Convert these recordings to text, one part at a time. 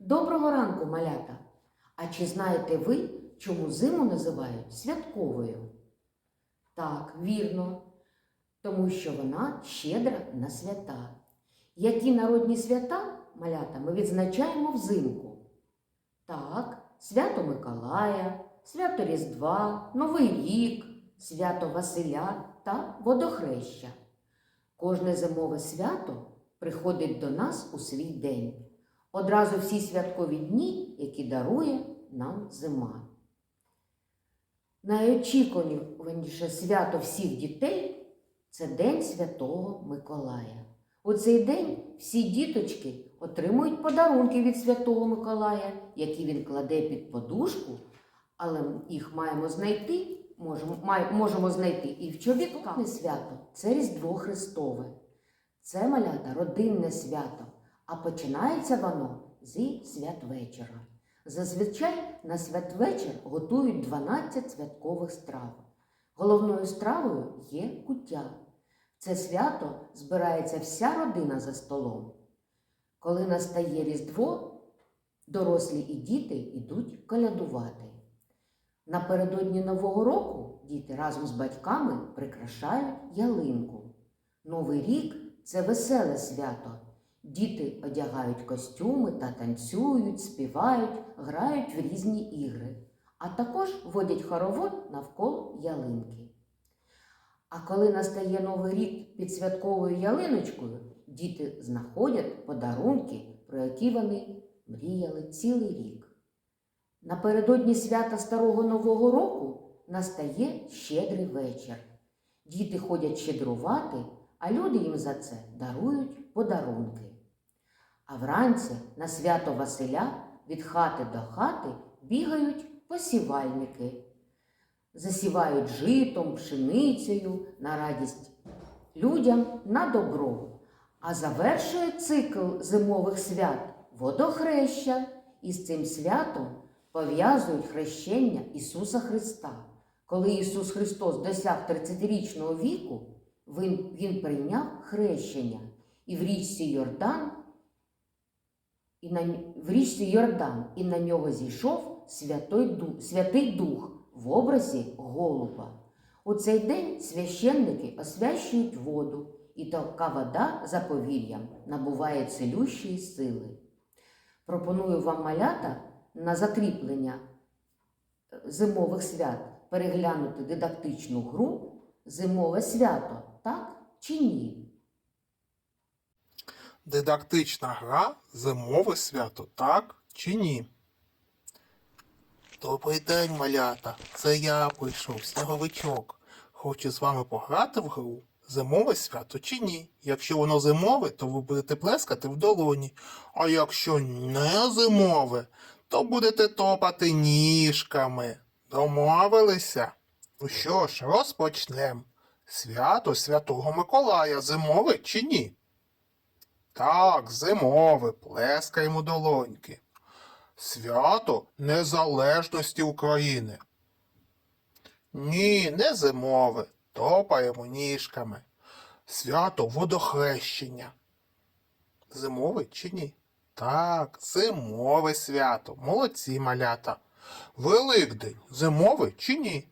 Доброго ранку, малята! А чи знаєте ви, чому зиму називають святковою? Так, вірно, тому що вона щедра на свята. Які народні свята, малята, ми відзначаємо взимку? Так, свято Миколая, свято Різдва, Новий рік, свято Василя та Водохреща. Кожне зимове свято приходить до нас у свій день. Одразу всі святкові дні, які дарує нам зима. Найочікуваніше свято всіх дітей це День Святого Миколая. У цей день всі діточки отримують подарунки від Святого Миколая, які він кладе під подушку, але їх маємо знайти, можемо, май- можемо знайти і в чобітках. свято це Різдво Христове. Це малята родинне свято, а починається воно зі святвечора. Зазвичай на святвечір готують 12 святкових страв. Головною стравою є куття. Це свято збирається вся родина за столом. Коли настає Різдво, дорослі і діти йдуть колядувати. Напередодні Нового року діти разом з батьками прикрашають ялинку. Новий рік це веселе свято. Діти одягають костюми та танцюють, співають, грають в різні ігри, а також водять хоровод навколо ялинки. А коли настає Новий рік під святковою ялиночкою, діти знаходять подарунки, про які вони мріяли цілий рік. Напередодні свята Старого Нового року настає щедрий вечір. Діти ходять щедрувати, а люди їм за це дарують подарунки. А вранці на свято Василя від хати до хати бігають посівальники, засівають житом, пшеницею на радість людям на добро. А завершує цикл зимових свят водохреща, і з цим святом пов'язують хрещення Ісуса Христа. Коли Ісус Христос досяг 30-річного віку, він, прийняв хрещення і в річці Йордан і на, в річці Йордан, і на нього зійшов Святой Дух, Святий Дух в образі голуба. У цей день священники освящують воду, і така вода за повір'ям набуває цілющої сили. Пропоную вам малята на закріплення е, зимових свят переглянути дидактичну гру Зимове свято, так чи ні? Дидактична гра зимове свято, так чи ні? Добрий день, малята. Це я прийшов, сніговичок. Хочу з вами пограти в гру зимове свято чи ні. Якщо воно зимове, то ви будете плескати в долоні. А якщо не зимове, то будете топати ніжками. Домовилися? Ну що ж, розпочнемо. Свято Святого Миколая зимове чи ні? Так, зимове, плескаємо долоньки. Свято Незалежності України. Ні, не зимове, топаємо ніжками. Свято водохрещення. Зимове чи ні? Так, зимове свято. Молодці малята. Великдень зимове чи ні?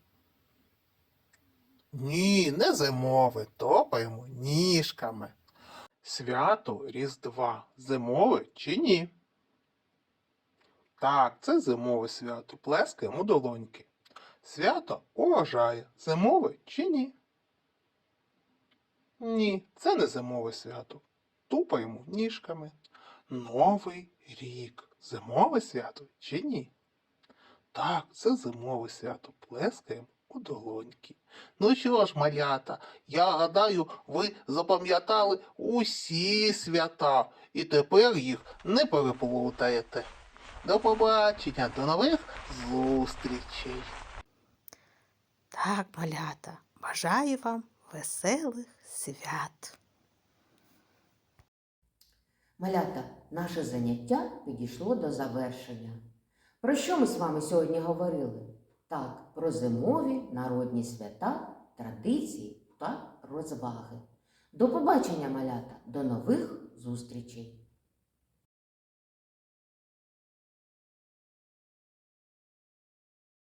Ні, не зимове, топаємо ніжками. Свято Різдва зимове чи ні? Так, це зимове свято. Плескаємо долоньки. Свято урожає. Зимове чи ні? Ні, це не зимове свято. Тупаємо ніжками. Новий рік. Зимове свято чи ні? Так, це зимове свято. Плескаємо у долоньки. Ну що ж, малята, я гадаю, ви запам'ятали усі свята і тепер їх не переплутаєте. До побачення, до нових зустрічей. Так, малята, бажаю вам веселих свят. Малята, наше заняття підійшло до завершення. Про що ми з вами сьогодні говорили? Так, про зимові народні свята, традиції та розваги. До побачення, малята, до нових зустрічей!